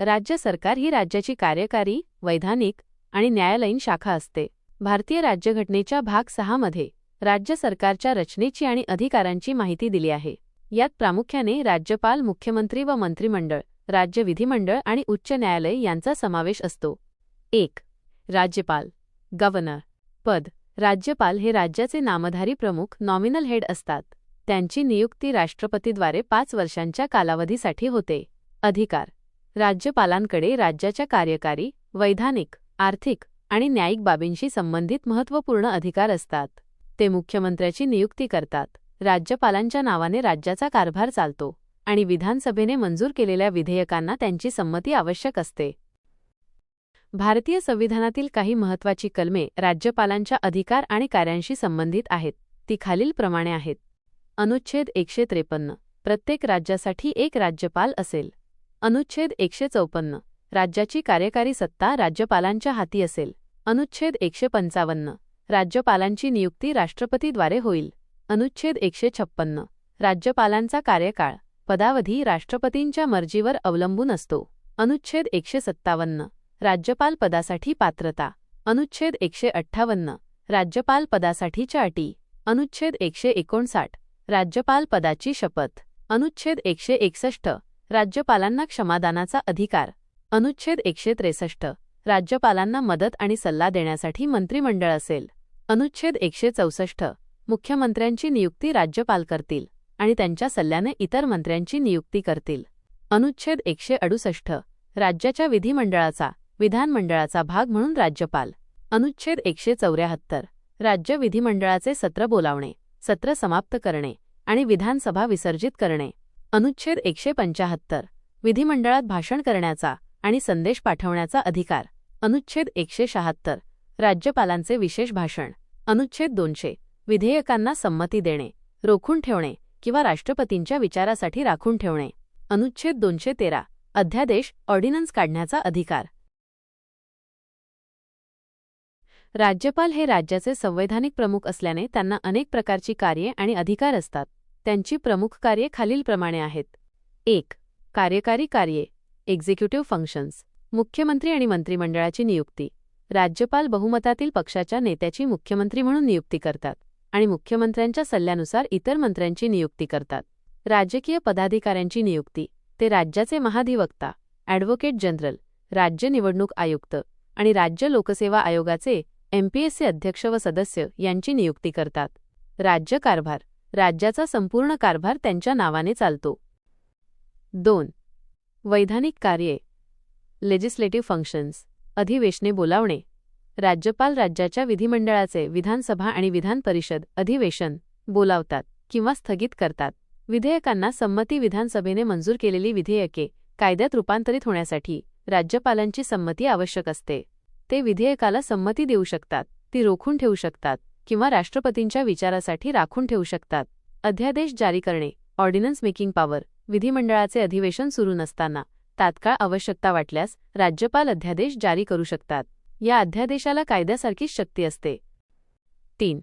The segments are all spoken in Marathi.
राज्य सरकार ही राज्याची कार्यकारी वैधानिक आणि न्यायालयीन शाखा असते. भारतीय राज्यघटनेच्या भाग सहामध्ये राज्य सरकारच्या रचनेची आणि अधिकारांची माहिती दिली आहे. यात प्रामुख्याने राज्यपाल मुख्यमंत्री व मंत्रिमंडळ राज्य विधिमंडळ आणि उच्च न्यायालय यांचा समावेश असतो. एक राज्यपाल गव्हर्नर पद. राज्यपाल हे राज्याचे नामधारी प्रमुख नॉमिनल हेड असतात. त्यांची नियुक्ती राष्ट्रपतीद्वारे पाच वर्षांच्या कालावधीसाठी होते. अधिकार राज्यपालांकडे राज्याच्या कार्यकारी वैधानिक आर्थिक आणि न्यायिक बाबींशी संबंधित महत्त्वपूर्ण अधिकार असतात. ते मुख्यमंत्र्याची नियुक्ती करतात. राज्यपालांच्या नावाने राज्याचा कारभार चालतो आणि विधानसभेने मंजूर केलेल्या विधेयकांना त्यांची संमती आवश्यक असते. भारतीय संविधानातील काही महत्त्वाची कलमे राज्यपालांच्या अधिकार आणि कार्यांशी संबंधित आहेत. ती खालीलप्रमाणे आहेत. अनुच्छेद एकशे त्रेपन्न. प्रत्येक राज्यासाठी एक राज्यपाल असेल. अनुच्छेद एकशे चौपन्न. राज्याची कार्यकारी सत्ता राज्यपालांच्या हाती असेल. अनुच्छेद एकशे पंचावन्न. राज्यपालांची नियुक्ती राष्ट्रपतीद्वारे होईल. अनुच्छेद एकशे छप्पन्न. राज्यपालांचा कार्यकाळ. पदावधी राष्ट्रपतींच्या मर्जीवर अवलंबून असतो. अनुच्छेद एकशे सत्तावन्न. राज्यपाल पदासाठी पात्रता. अनुच्छेद एकशे अठ्ठावन्न. राज्यपाल पदासाठीच्या अटी. अनुच्छेद एकशे एकोणसाठ. राज्यपाल पदाची शपथ. अनुच्छेद एकशे एकसष्ट. राज्यपालांना क्षमादानाचा अधिकार. अनुच्छेद एकशे त्रेसष्ट. राज्यपालांना मदत आणि सल्ला देण्यासाठी मंत्रिमंडळ असेल. अनुच्छेद एकशे चौसष्ट. मुख्यमंत्र्यांची नियुक्ती राज्यपाल करतील आणि त्यांच्या सल्ल्याने इतर मंत्र्यांची नियुक्ती करतील. अनुच्छेद एकशे अडुसष्ट. राज्याच्या विधिमंडळाचा विधानमंडळाचा भाग म्हणून राज्यपाल. अनुच्छेद एकशे चौऱ्याहत्तर. राज्य विधिमंडळाचे सत्र बोलावणे सत्र समाप्त करणे आणि विधानसभा विसर्जित करणे. अनुच्छेद एकशे पंचाहत्तर विधिमंडळात भाषण करण्याचा आणि संदेश पाठवण्याचा अधिकार. अनुच्छेद एकशे शहात्तर राज्यपालांचे विशेष भाषण. अनुच्छेद दोनशे विधेयकांना संमती देणे रोखून ठेवणे किंवा राष्ट्रपतींच्या विचारासाठी राखून ठेवणे. अनुच्छेद दोनशे तेरा अध्यादेश ऑर्डिनन्स काढण्याचा अधिकार. राज्यपाल हे राज्याचे संवैधानिक प्रमुख असल्याने त्यांना अनेक प्रकारची कार्ये आणि अधिकार असतात. त्यांची प्रमुख कार्ये खालीलप्रमाणे आहेत. एक कार्यकारी कार्ये एक्झिक्युटिव्ह फंक्शन्स मुख्यमंत्री आणि मंत्रिमंडळाची नियुक्ती. राज्यपाल बहुमतातील पक्षाच्या नेत्याची मुख्यमंत्री म्हणून नियुक्ती करतात आणि मुख्यमंत्र्यांच्या सल्ल्यानुसार इतर मंत्र्यांची नियुक्ती करतात. राजकीय पदाधिकाऱ्यांची नियुक्ती ते राज्याचे महाधिवक्ता ॲडव्होकेट जनरल राज्य निवडणूक आयुक्त आणि राज्य लोकसेवा आयोगाचे एमपीएससी अध्यक्ष व सदस्य यांची नियुक्ती करतात. राज्य कारभार राज्याचा संपूर्ण कारभार त्यांच्या नावाने चालतो. दोन. वैधानिक कार्ये. लेजिस्लेटिव्ह फंक्शन्स अधिवेशने बोलावणे. राज्यपाल राज्याच्या विधिमंडळाचे विधानसभा आणि विधान परिषद अधिवेशन बोलावतात किंवा स्थगित करतात. विधेयकांना संमती विधानसभेने मंजूर केलेली विधेयके कायद्यात रूपांतरित होण्यासाठी राज्यपालांची संमती आवश्यक असते. ते विधेयकाला संमती देऊ शकतात. ती रोखून ठेवू शकतात. किंवा राष्ट्रपतींच्या विचारासाठी राखून ठेवू शकतात. अध्यादेश जारी करणे ऑर्डिनन्स मेकिंग पॉवर विधिमंडळाचे अधिवेशन सुरू नसताना तात्काळ आवश्यकता वाटल्यास राज्यपाल अध्यादेश जारी करू शकतात. या अध्यादेशाला कायद्यासारखीच शक्ती असते. तीन.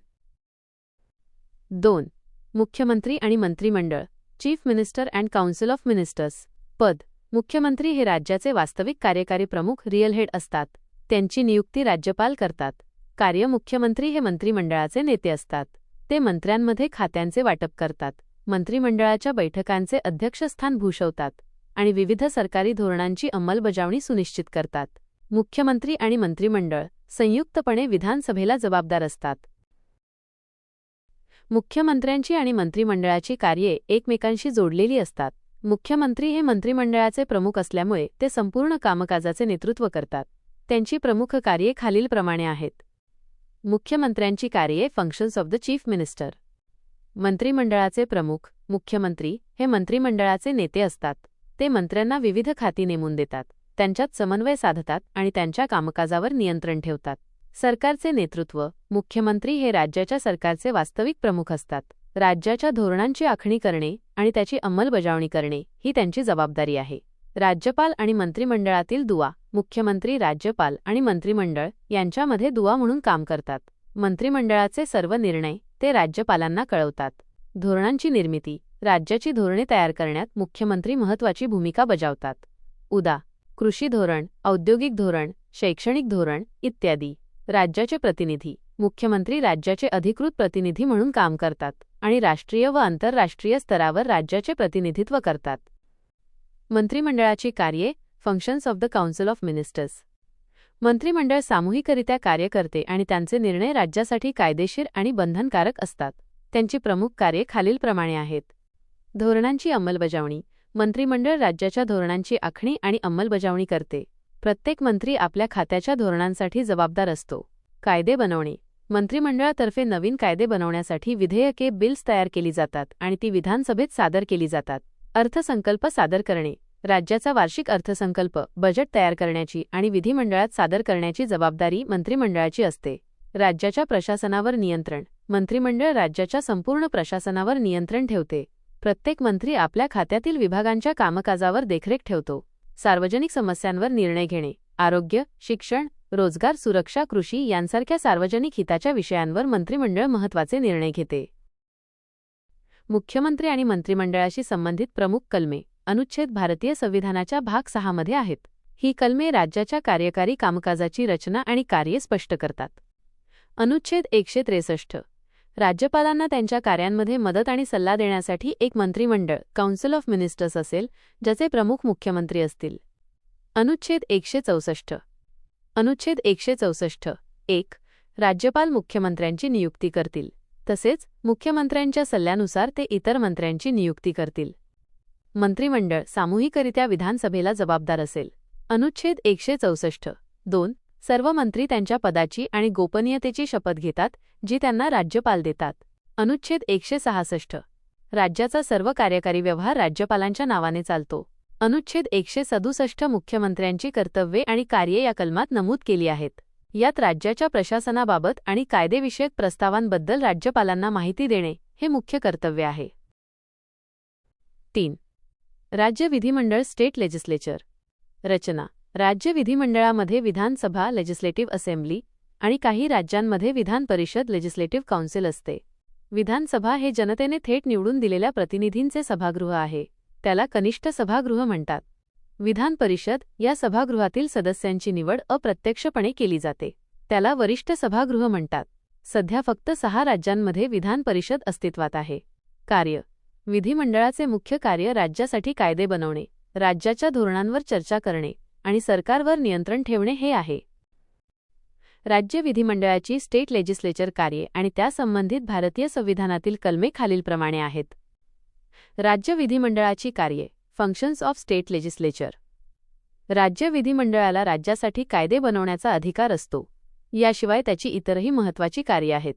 दोन. मुख्यमंत्री आणि मंत्रिमंडळ chief minister and council of ministers. पद मुख्यमंत्री हे राज्याचे वास्तविक कार्यकारी प्रमुख रिअल हेड असतात. त्यांची नियुक्ती राज्यपाल करतात. कार्य मुख्यमंत्री हे मंत्रिमंडळाचे नेते असतात. ते मंत्र्यांमध्ये खात्यांचे वाटप करतात मंत्रिमंडळाच्या बैठकांचे अध्यक्षस्थान भूषवतात आणि विविध सरकारी धोरणांची अंमलबजावणी सुनिश्चित करतात. मुख्यमंत्री आणि मंत्रिमंडळ संयुक्तपणे विधानसभेला जबाबदार असतात. मुख्यमंत्र्यांची आणि मंत्रिमंडळाची कार्ये एकमेकांशी जोडलेली असतात. मुख्यमंत्री हे मंत्रिमंडळाचे प्रमुख असल्यामुळे ते संपूर्ण कामकाजाचे नेतृत्व करतात. त्यांची प्रमुख कार्ये खालीलप्रमाणे आहेत. मुख्यमंत्र्यांची कार्ये functions of the chief minister मंत्रिमंडळाचे प्रमुख मुख्यमंत्री हे मंत्रिमंडळाचे नेते असतात. ते मंत्र्यांना विविध खाती नेमून देतात. त्यांच्यात समन्वय साधतात आणि त्यांच्या कामकाजावर नियंत्रण ठेवतात. सरकारचे नेतृत्व मुख्यमंत्री हे राज्याच्या सरकारचे वास्तविक प्रमुख असतात. राज्याच्या धोरणांची आखणी करणे आणि त्याची अंमलबजावणी करणे ही त्यांची जबाबदारी आहे. राज्यपाल आणि मंत्रिमंडळातील दुवा मुख्यमंत्री राज्यपाल आणि मंत्रिमंडळ यांच्यामध्ये दुवा म्हणून काम करतात. मंत्रिमंडळाचे सर्व निर्णय ते राज्यपालांना कळवतात. धोरणांची निर्मिती राज्याची धोरणे तयार करण्यात मुख्यमंत्री महत्त्वाची भूमिका बजावतात. उदा कृषी धोरण औद्योगिक धोरण शैक्षणिक धोरण इत्यादी. राज्याचे प्रतिनिधी मुख्यमंत्री राज्याचे अधिकृत प्रतिनिधी म्हणून काम करतात आणि राष्ट्रीय व आंतरराष्ट्रीय स्तरावर राज्याचे प्रतिनिधित्व करतात. मंत्रिमंडळाची कार्ये functions of the council of ministers मंत्रिमंडळ सामूहिकरित्या कार्य करते आणि त्यांचे निर्णय राज्यासाठी कायदेशीर आणि बंधनकारक असतात. त्यांची प्रमुख कार्ये खालीलप्रमाणे आहेत. धोरणांची अंमलबजावणी. मंत्रिमंडळ राज्याच्या धोरणांची आखणी आणि अंमलबजावणी करते. प्रत्येक मंत्री आपल्या खात्याच्या धोरणांसाठी जबाबदार असतो. कायदे बनवणे. मंत्रिमंडळातर्फे नवीन कायदे बनवण्यासाठी विधेयके बिल्स तयार केली जातात आणि ती विधानसभेत सादर केली जातात. अर्थसंकल्प सादर करणे राज्याचा वार्षिक अर्थसंकल्प बजेट तयार करण्याची आणि विधिमंडळात सादर करण्याची जबाबदारी मंत्रिमंडळाची असते. राज्याच्या प्रशासनावर नियंत्रण मंत्रिमंडळ राज्याच्या संपूर्ण प्रशासनावर नियंत्रण ठेवते. प्रत्येक मंत्री आपल्या खात्यातील विभागांच्या कामकाजावर देखरेख ठेवतो. सार्वजनिक समस्यांवर निर्णय घेणे आरोग्य शिक्षण रोजगार सुरक्षा कृषी यांसारख्या सार्वजनिक हिताच्या विषयांवर मंत्रिमंडळ महत्त्वाचे निर्णय घेते. मुख्यमंत्री आणि मंत्रिमंडळाशी संबंधित प्रमुख कलमे अनुच्छेद भारतीय संविधानाच्या भाग सहामध्ये आहेत. ही कलमे राज्याच्या कार्यकारी कामकाजाची रचना आणि कार्ये स्पष्ट करतात. अनुच्छेद एकशे त्रेसष्ट. राज्यपालांना त्यांच्या कार्यांमध्ये मदत आणि सल्ला देण्यासाठी एक मंत्रिमंडळ काउन्सिल ऑफ मिनिस्टर्स असेल ज्याचे प्रमुख मुख्यमंत्री असतील. अनुच्छेद एकशे चौसष्ट. अनुच्छेद एकशे चौसष्ट. एक राज्यपाल मुख्यमंत्र्यांची नियुक्ती करतील. तसेच मुख्यमंत्र्यांच्या सल्ल्यानुसार ते इतर मंत्र्यांची नियुक्ती करतील. मंत्रिमंडळ सामूहिकरित्या विधानसभेला जबाबदार असेल. अनुच्छेद एकशे चौसष्ट दोन सर्व मंत्री त्यांच्या पदाची आणि गोपनीयतेची शपथ घेतात जी त्यांना राज्यपाल देतात. अनुच्छेद एकशे सहासष्ट राज्याचा सर्व कार्यकारी व्यवहार राज्यपालांच्या नावाने चालतो. अनुच्छेद एकशे सदुसष्ट मुख्यमंत्र्यांची कर्तव्ये आणि कार्ये या कलमात नमूद केली आहेत. यात राज्याच्या प्रशासनाबाबत आणि कायदेविषयक प्रस्तावांबद्दल राज्यपालांना माहिती देणे हे मुख्य कर्तव्य आहे. तीन. राज्य विधिमंडळ स्टेट लेजिस्लेचर. रचना. राज्य विधिमंडळामध्ये विधानसभा लेजिस्लेटिव्ह असेंब्ली आणि काही राज्यांमध्ये विधान परिषद लेजिस्लेटिव्ह काउन्सिल असते. विधानसभा हे जनतेने थेट निवडून दिलेल्या प्रतिनिधींचे सभागृह आहे. त्याला कनिष्ठ सभागृह म्हणतात. विधान परिषद या सभागृहातील सदस्यांची निवड अप्रत्यक्षपणे केली जाते. त्याला वरिष्ठ सभागृह म्हणतात. सध्या फक्त सहा राज्यांमध्ये विधान परिषद अस्तित्वात आहे. कार्य. विधिमंडळाचे मुख्य कार्य राज्यासाठी कायदे बनवणे राज्याच्या धोरणांवर चर्चा करणे आणि सरकारवर नियंत्रण ठेवणे हे आहे. राज्य विधिमंडळाची स्टेट लेजिस्लेचर कार्ये आणि त्यासंबंधित भारतीय संविधानातील कलमे खालीलप्रमाणे आहेत. राज्य विधिमंडळाची कार्ये. फंक्शन्स ऑफ स्टेट लेजिस्लेचर राज्य विधिमंडळाला राज्यासाठी कायदे बनवण्याचा अधिकार असतो. याशिवाय त्याची इतरही महत्त्वाची कार्ये आहेत.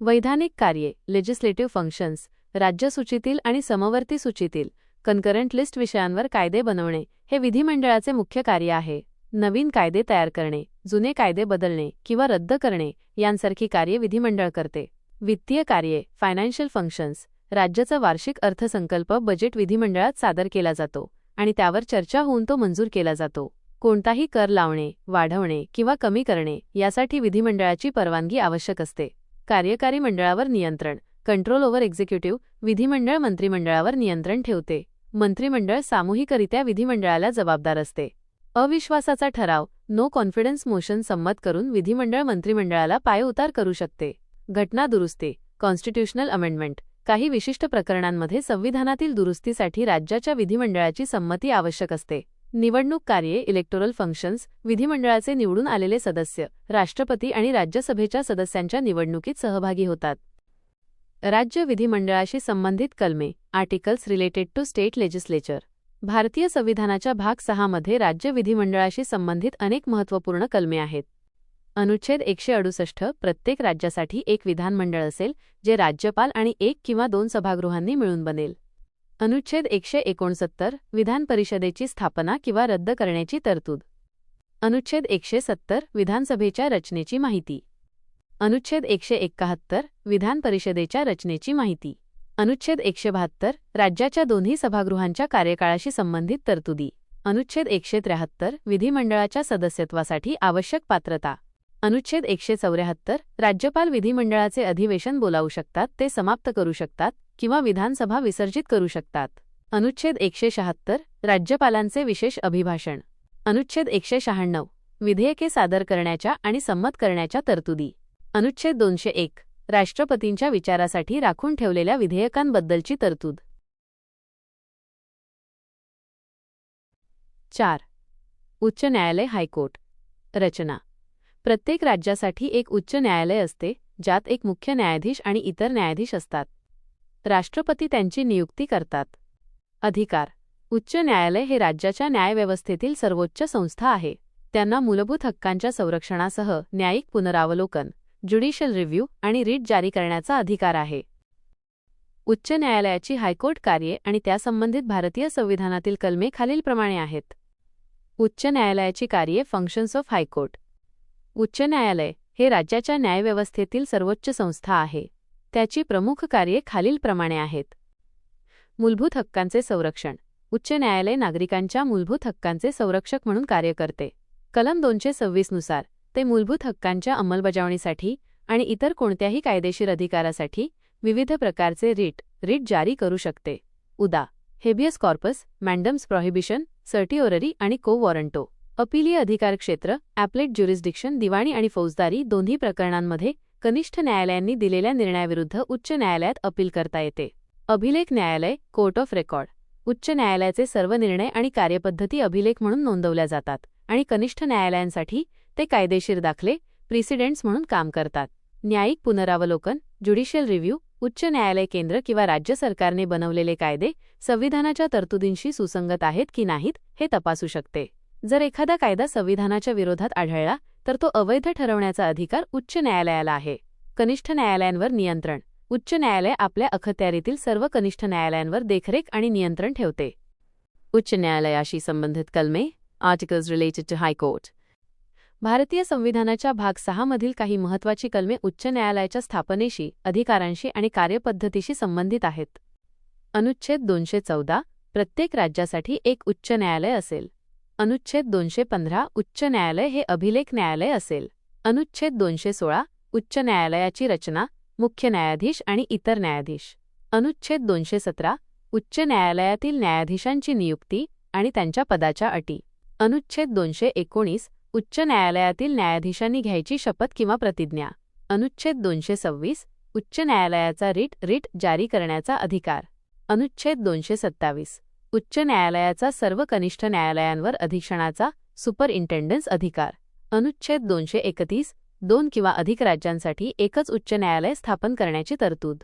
वैधानिक कार्ये लेजिस्लेटिव्ह फंक्शन्स राज्यसूचीतील आणि समवर्ती सूचीतील कन्करंट लिस्ट विषयांवर कायदे बनवणे हे विधिमंडळाचे मुख्य कार्य आहे. नवीन कायदे तयार करणे जुने कायदे बदलणे किंवा रद्द करणे यांसारखी कार्ये विधिमंडळ करते. वित्तीय कार्ये फायनान्शियल फंक्शन्स राज्याचा वार्षिक अर्थसंकल्प बजेट विधिमंडळात सादर केला जातो आणि त्यावर चर्चा होऊन तो मंजूर केला जातो. कोणताही कर लावणे वाढवणे किंवा कमी करणे यासाठी विधिमंडळाची परवानगी आवश्यक असते. कार्यकारी मंडळावर नियंत्रण कंट्रोल ओव्हर एक्झिक्युटिव्ह विधिमंडळ मंत्रिमंडळावर नियंत्रण ठेवते. मंत्रिमंडळ सामूहिकरित्या विधिमंडळाला जबाबदार असते. अविश्वासाचा ठराव नो कॉन्फिडन्स मोशन संमत करून विधिमंडळ मंत्रिमंडळाला पायउतार करू शकते. घटना दुरुस्ती कॉन्स्टिट्यूशनल अमेंडमेंट काही विशिष्ट प्रकरणांमध्ये संविधानातील दुरुस्तीसाठी राज्याच्या विधिमंडळाची संमती आवश्यक असते. निवडणूक कार्ये इलेक्टोरल फंक्शन्स विधिमंडळाचे निवडून आलेले सदस्य राष्ट्रपती आणि राज्यसभेच्या सदस्यांच्या निवडणुकीत सहभागी होतात. राज्य विधिमंडळाशी संबंधित कलमे articles related to state legislature भारतीय संविधानाच्या भाग सहामध्ये राज्य विधिमंडळाशी संबंधित अनेक महत्त्वपूर्ण कलमे आहेत. अनुच्छेद एकशे अडुसष्ट प्रत्येक राज्यासाठी एक विधानमंडळ असेल जे राज्यपाल आणि एक किंवा दोन सभागृहांनी मिळून बनेल. अनुच्छेद एकशे एकोणसत्तर विधान परिषदेची स्थापना किंवा रद्द करण्याची तरतूद. अनुच्छेद एकशे सत्तर विधानसभेच्या रचनेची माहिती. अनुच्छेद एकशे एक्काहत्तर विधान परिषदेच्या रचनेची माहिती. अनुच्छेद एकशे बहात्तर राज्याच्या दोन्ही सभागृहांच्या कार्यकाळाशी संबंधित तरतुदी. अनुच्छेद एकशे त्र्याहत्तर विधिमंडळाच्या सदस्यत्वासाठी आवश्यक पात्रता. अनुच्छेद एकशे चौऱ्याहत्तर राज्यपाल विधिमंडळाचे अधिवेशन बोलावू शकतात ते समाप्त करू शकतात किंवा विधानसभा विसर्जित करू शकतात. अनुच्छेद एकशे शहात्तर राज्यपालांचे विशेष अभिभाषण. अनुच्छेद एकशे शहाण्णव विधेयके सादर करण्याच्या आणि संमत करण्याच्या तरतुदी. अनुच्छेद दोनशे एक राष्ट्रपतींच्या विचारासाठी राखून ठेवलेल्या विधेयकांबद्दलची तरतूद. चार. उच्च न्यायालय हायकोर्ट. रचना. प्रत्येक राज्यासाठी एक उच्च न्यायालय असते ज्यात एक मुख्य न्यायाधीश आणि इतर न्यायाधीश असतात. राष्ट्रपती त्यांची नियुक्ती करतात. अधिकार. उच्च न्यायालय हे राज्याच्या न्यायव्यवस्थेतील सर्वोच्च संस्था आहे. त्यांना मूलभूत हक्कांच्या संरक्षणासह न्यायिक पुनरावलोकन ज्युडिशियल रिव्ह्यू आणि रीट जारी करण्याचा अधिकार आहे. उच्च न्यायालयाची हायकोर्ट कार्ये आणि त्यासंबंधित भारतीय संविधानातील कलमे खालीलप्रमाणे आहेत. उच्च न्यायालयाची कार्ये फंक्शन्स ऑफ हायकोर्ट. उच्च न्यायालय हे राज्याच्या न्यायव्यवस्थेतील सर्वोच्च संस्था आहे. त्याची प्रमुख कार्ये खालीलप्रमाणे आहेत. मूलभूत हक्कांचे संरक्षण. उच्च न्यायालय नागरिकांच्या मूलभूत हक्कांचे संरक्षक म्हणून कार्य करते. कलम दोनशे सव्वीसनुसार ते मूलभूत हक्कांच्या अंमलबजावणीसाठी आणि इतर कोणत्याही कायदेशीर अधिकारासाठी विविध प्रकारचे रीट रीट जारी करू शकते. उदा. हेबियस कॉर्पस मॅन्डम्स प्रॉहिबिशन सर्टिओररी आणि को वॉरंटो अपिलीय अधिकार क्षेत्र ॲप्लेट ज्युरिस्डिक्शन दिवाणी आणि फौजदारी दोन्ही प्रकरणांमध्ये कनिष्ठ न्यायालयांनी दिलेल्या निर्णयाविरुद्ध उच्च न्यायालयात अपील करता येते. अभिलेख न्यायालय कोर्ट ऑफ रेकॉर्ड. उच्च न्यायालयाचे सर्व निर्णय आणि कार्यपद्धती अभिलेख म्हणून नोंदवल्या जातात आणि कनिष्ठ न्यायालयांसाठी ते कायदेशीर दाखले प्रिसिडेंट्स म्हणून काम करतात. न्यायिक पुनरावलोकन ज्युडिशियल रिव्ह्यू उच्च न्यायालय केंद्र किंवा राज्य सरकारने बनवलेले कायदे संविधानाच्या तरतुदींशी सुसंगत आहेत की नाहीत हे तपासू शकते. जर एखादा कायदा संविधानाच्या विरोधात आढळला तर तो अवैध ठरवण्याचा अधिकार उच्च न्यायालयाला आहे. कनिष्ठ न्यायालयांवर नियंत्रण. उच्च न्यायालय आपल्या अखत्यारीतील सर्व कनिष्ठ न्यायालयांवर देखरेख आणि नियंत्रण ठेवते. उच्च न्यायालयाशी संबंधित कलमे आर्टिकल्स रिलेटेड टू हायकोर्ट भारतीय संविधानाच्या भाग सहामधील काही महत्त्वाची कलमे उच्च न्यायालयाच्या स्थापनेशी अधिकारांशी आणि कार्यपद्धतीशी संबंधित आहेत. अनुच्छेद दोनशे चौदा प्रत्येक राज्यासाठी एक उच्च न्यायालय असेल. अनुच्छेद दोनशे पंधरा उच्च न्यायालय हे अभिलेख न्यायालय असेल. अनुच्छेद दोनशे सोळा उच्च न्यायालयाची रचना मुख्य न्यायाधीश आणि इतर न्यायाधीश. अनुच्छेद दोनशे सतरा उच्च न्यायालयातील न्यायाधीशांची नियुक्ती आणि त्यांच्या पदाच्या अटी. अनुच्छेद दोनशे एकोणीस उच्च न्यायालयातील न्यायाधीशांनी घ्यायची शपथ किंवा प्रतिज्ञा. अनुच्छेद दोनशे सव्वीस उच्च न्यायालयाचा रीट रीट जारी करण्याचा अधिकार. अनुच्छेद दोनशे सत्तावीस उच्च न्यायालयाचा सर्व कनिष्ठ न्यायालयांवर अधीक्षणाचा सुपरइंटेंडन्स अधिकार. अनुच्छेद दोनशे एकतीस दोन किंवा अधिक राज्यांसाठी एकच उच्च न्यायालय स्थापन करण्याची तरतूद.